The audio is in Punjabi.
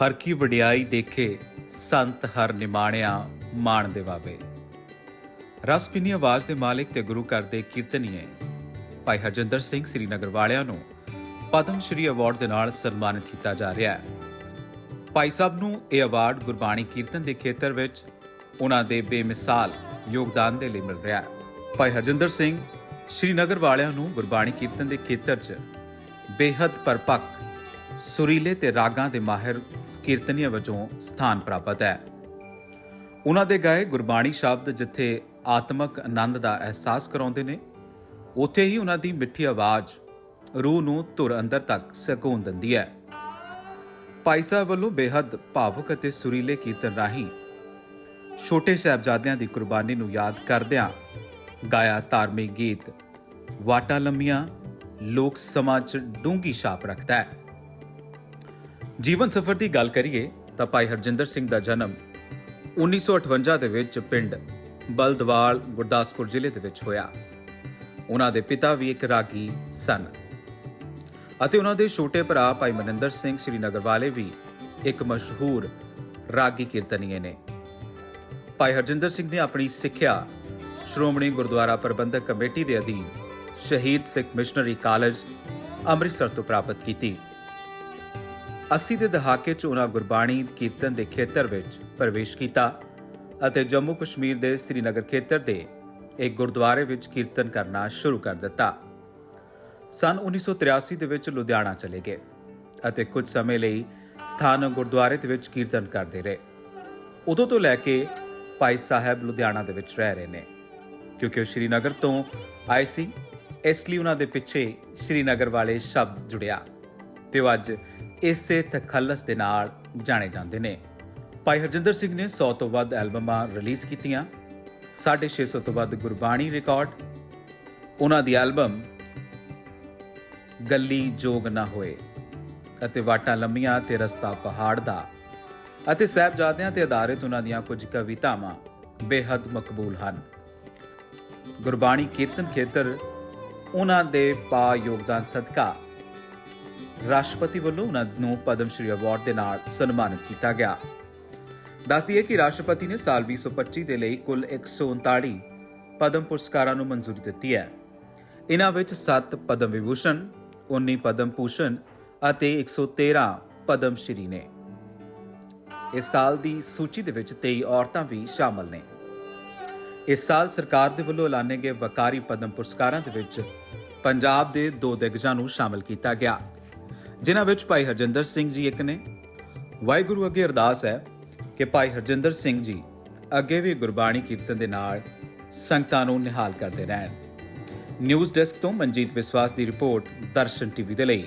ਹਰ ਕੀ ਵਡਿਆਈ ਦੇਖੇ, ਸੰਤ ਹਰ ਨਿਮਾਣਿਆ ਮਾਣ ਦੇ ਰਸ ਰਸਪਿਨੀ ਆਵਾਜ਼ ਦੇ ਮਾਲਕ ਤੇ ਗੁਰੂ ਘਰ ਦੇ ਕੀਰਤਨੀਏ, ਭਾਈ ਹਰਜਿੰਦਰ ਸਿੰਘ ਸ੍ਰੀਨਗਰ ਵਾਲਿਆਂ ਨੂੰ ਪਦਮ ਸ਼੍ਰੀ ਅਵਾਰਡ ਦੇ ਨਾਲ ਸਨਮਾਨਿਤ ਕੀਤਾ ਜਾ ਰਿਹਾ ਹੈ। ਭਾਈ ਸਾਹਿਬ ਨੂੰ ਇਹ ਅਵਾਰਡ ਗੁਰਬਾਣੀ ਕੀਰਤਨ ਦੇ ਖੇਤਰ ਵਿੱਚ ਉਹਨਾਂ ਦੇ ਬੇਮਿਸਾਲ ਯੋਗਦਾਨ ਦੇ ਲਈ ਮਿਲ ਰਿਹਾ ਹੈ। ਭਾਈ ਹਰਜਿੰਦਰ ਸਿੰਘ ਸ਼੍ਰੀਨਗਰ ਵਾਲਿਆਂ ਨੂੰ ਗੁਰਬਾਣੀ ਕੀਰਤਨ ਦੇ ਖੇਤਰ 'ਚ ਬੇਹੱਦ ਪਰਪੱਕ, ਸੁਰੀਲੇ ਤੇ ਰਾਗਾਂ ਦੇ ਮਾਹਿਰ ਕੀਰਤਨੀਆਂ ਵਜੋਂ ਸਥਾਨ ਪ੍ਰਾਪਤ ਹੈ। ਉਹਨਾਂ ਦੇ ਗਾਏ ਗੁਰਬਾਣੀ ਸ਼ਬਦ ਜਿੱਥੇ ਆਤਮਕ ਆਨੰਦ ਦਾ ਅਹਿਸਾਸ ਕਰਾਉਂਦੇ ਨੇ, ਉੱਥੇ ਹੀ ਉਹਨਾਂ ਦੀ ਮਿੱਠੀ ਆਵਾਜ਼ ਰੂਹ ਨੂੰ ਧੁਰ ਅੰਦਰ ਤੱਕ ਸਕੂਨ ਦਿੰਦੀ ਹੈ। ਭਾਈ ਸਾਹਿਬ ਵੱਲੋਂ ਬੇਹੱਦ ਭਾਵੁਕ ਅਤੇ ਸੁਰੀਲੇ ਕੀਰਤਨ ਰਾਹੀਂ ਛੋਟੇ ਸਾਹਿਬਜ਼ਾਦਿਆਂ ਦੀ ਕੁਰਬਾਨੀ ਨੂੰ ਯਾਦ ਕਰਦਿਆਂ ਗਾਇਆ ਧਾਰਮਿਕ ਗੀਤ, ਵਾਟਾ ਲੰਮੀਆਂ, ਲੋਕ ਸਮਾਜ 'ਚ ਡੂੰਗੀ ਛਾਪ ਰੱਖਦਾ ਹੈ। ਜੀਵਨ ਸਫਰ ਦੀ ਗੱਲ ਕਰੀਏ ਤਾਂ ਭਾਈ ਹਰਜਿੰਦਰ ਸਿੰਘ ਦਾ ਜਨਮ 1958 ਦੇ ਵਿੱਚ ਪਿੰਡ ਬਲਦਵਾਲ, ਗੁਰਦਾਸਪੁਰ ਜ਼ਿਲ੍ਹੇ ਦੇ ਵਿੱਚ ਹੋਇਆ। ਉਹਨਾਂ ਦੇ ਪਿਤਾ ਵੀ ਇੱਕ ਰਾਗੀ ਸਨ। ਅਤੇ ਉਹਨਾਂ ਦੇ ਛੋਟੇ ਭਰਾ ਭਾਈ ਮਨਿੰਦਰ ਸਿੰਘ ਸ਼੍ਰੀਨਗਰ ਵਾਲੇ ਵੀ ਇੱਕ ਮਸ਼ਹੂਰ ਰਾਗੀ ਕੀਰਤਨੀਏ ਨੇ। ਭਾਈ ਹਰਜਿੰਦਰ ਸਿੰਘ ਨੇ ਆਪਣੀ ਸਿੱਖਿਆ ਸ਼੍ਰੋਮਣੀ ਗੁਰਦੁਆਰਾ ਪ੍ਰਬੰਧਕ ਕਮੇਟੀ ਦੇ ਅਧੀਨ ਸ਼ਹੀਦ ਸਿੱਖ ਮਿਸ਼ਨਰੀ ਕਾਲਜ ਅੰਮ੍ਰਿਤਸਰ ਤੋਂ ਪ੍ਰਾਪਤ ਕੀਤੀ। 80 ਦੇ ਦਹਾਕੇ 'ਚ ਉਹਨਾਂ ਗੁਰਬਾਣੀ ਕੀਰਤਨ ਦੇ ਖੇਤਰ ਵਿੱਚ ਪ੍ਰਵੇਸ਼ ਕੀਤਾ ਅਤੇ ਜੰਮੂ ਕਸ਼ਮੀਰ ਦੇ ਸ੍ਰੀਨਗਰ ਖੇਤਰ ਦੇ ਇੱਕ ਗੁਰਦੁਆਰੇ ਵਿੱਚ ਕੀਰਤਨ ਕਰਨਾ ਸ਼ੁਰੂ ਕਰ ਦਿੱਤਾ। ਸਨ 1983 ਦੇ ਵਿੱਚ ਲੁਧਿਆਣਾ ਚਲੇ ਗਏ ਅਤੇ ਕੁਝ ਸਮੇਂ ਲਈ ਸਥਾਨਕ ਗੁਰਦੁਆਰੇ ਦੇ ਵਿੱਚ ਕੀਰਤਨ ਕਰਦੇ ਰਹੇ। ਉਦੋਂ ਤੋਂ ਲੈ ਕੇ ਭਾਈ ਸਾਹਿਬ ਲੁਧਿਆਣਾ ਦੇ ਵਿੱਚ ਰਹਿ ਰਹੇ ਨੇ, ਕਿਉਂਕਿ ਉਹ ਸ਼੍ਰੀਨਗਰ ਤੋਂ ਆਏ ਸੀ, ਇਸ ਲਈ ਉਹਨਾਂ ਦੇ ਪਿੱਛੇ ਸ਼੍ਰੀਨਗਰ ਵਾਲੇ ਸ਼ਬਦ ਜੁੜਿਆ। ਤੇ ਉਹ ਅੱਜ ਇਸੇ ਤਖੱਲਸ ਦੇ ਨਾਲ ਜਾਣੇ ਜਾਂਦੇ ਨੇ। ਭਾਈ ਹਰਜਿੰਦਰ ਸਿੰਘ ਨੇ 100 ਤੋਂ ਵੱਧ ਐਲਬਮਾਂ ਰਿਲੀਜ਼ ਕੀਤੀਆਂ। 650 ਤੋਂ ਵੱਧ ਗੁਰਬਾਣੀ ਰਿਕਾਰਡ। ਉਹਨਾਂ ਦੀ ਐਲਬਮ ਗੱਲੀ ਜੋਗ ਨਾ ਹੋਏ ਅਤੇ ਵਾਟਾਂ ਲੰਮੀਆਂ ਤੇ ਰਸਤਾ ਪਹਾੜ ਦਾ ਅਤੇ ਸਹਿਬਜ਼ਾਦਿਆਂ ਤੇ ਆਧਾਰਿਤ ਉਹਨਾਂ ਦੀਆਂ ਕੁਝ ਕਵਿਤਾਵਾਂ ਬੇਹੱਦ ਮਕਬੂਲ ਹਨ। ਗੁਰਬਾਣੀ ਕੀਰਤਨ ਖੇਤਰ ਉਹਨਾਂ ਦੇ ਪਾ ਯੋਗਦਾਨ ਸਦਕਾ ਰਾਸ਼ਟਰਪਤੀ ਵੱਲੋਂ ਉਹਨਾਂ ਨੂੰ ਪਦਮ ਸ਼੍ਰੀ ਅਵਾਰਡ ਦੇ ਨਾਲ ਸਨਮਾਨਿਤ ਕੀਤਾ ਗਿਆ। ਦੱਸ ਦਈਏ ਕਿ ਰਾਸ਼ਟਰਪਤੀ ਨੇ ਸਾਲ 2025 ਦੇ ਲਈ ਕੁੱਲ 139 ਪਦਮ ਪੁਰਸਕਾਰਾਂ ਨੂੰ ਮਨਜ਼ੂਰੀ ਦਿੱਤੀ ਹੈ। ਇਹਨਾਂ ਵਿੱਚ 7 ਪਦਮ ਵਿਭੂਸ਼ਣ 19 ਪਦਮ ਭੂਸ਼ਣ ਅਤੇ 113 ਪਦਮ ਸ਼੍ਰੀ ਨੇ। ਇਸ ਸਾਲ ਦੀ ਸੂਚੀ ਦੇ ਵਿੱਚ 23 ਔਰਤਾਂ ਵੀ ਸ਼ਾਮਲ ਨੇ। ਇਸ ਸਾਲ ਸਰਕਾਰ ਦੇ ਵੱਲੋਂ ਐਲਾਨੇ ਗਏ ਵਕਾਰੀ ਪਦਮ ਪੁਰਸਕਾਰਾਂ ਦੇ ਵਿੱਚ ਪੰਜਾਬ ਦੇ ਦੋ ਦਿਗਜਾਂ ਨੂੰ ਸ਼ਾਮਲ ਕੀਤਾ ਗਿਆ। ਜਿਨ੍ਹਾਂ ਵਿੱਚ ਭਾਈ ਹਰਜਿੰਦਰ ਸਿੰਘ ਜੀ ਇੱਕ ਨੇ। ਵਾਹਿਗੁਰੂ ਅੱਗੇ ਅਰਦਾਸ ਹੈ ਕਿ ਭਾਈ ਹਰਜਿੰਦਰ ਸਿੰਘ ਜੀ ਅੱਗੇ ਵੀ ਗੁਰਬਾਣੀ ਕੀਰਤਨ ਦੇ ਨਾਲ ਸੰਗਤਾਂ ਨੂੰ ਨਿਹਾਲ ਕਰਦੇ ਰਹਿਣ। ਨਿਊਜ਼ ਡੈਸਕ ਤੋਂ ਮਨਜੀਤ ਵਿਸਵਾਸ ਦੀ ਰਿਪੋਰਟ ਦਰਸ਼ਨ ਟੀਵੀ ਦੇ ਲਈ।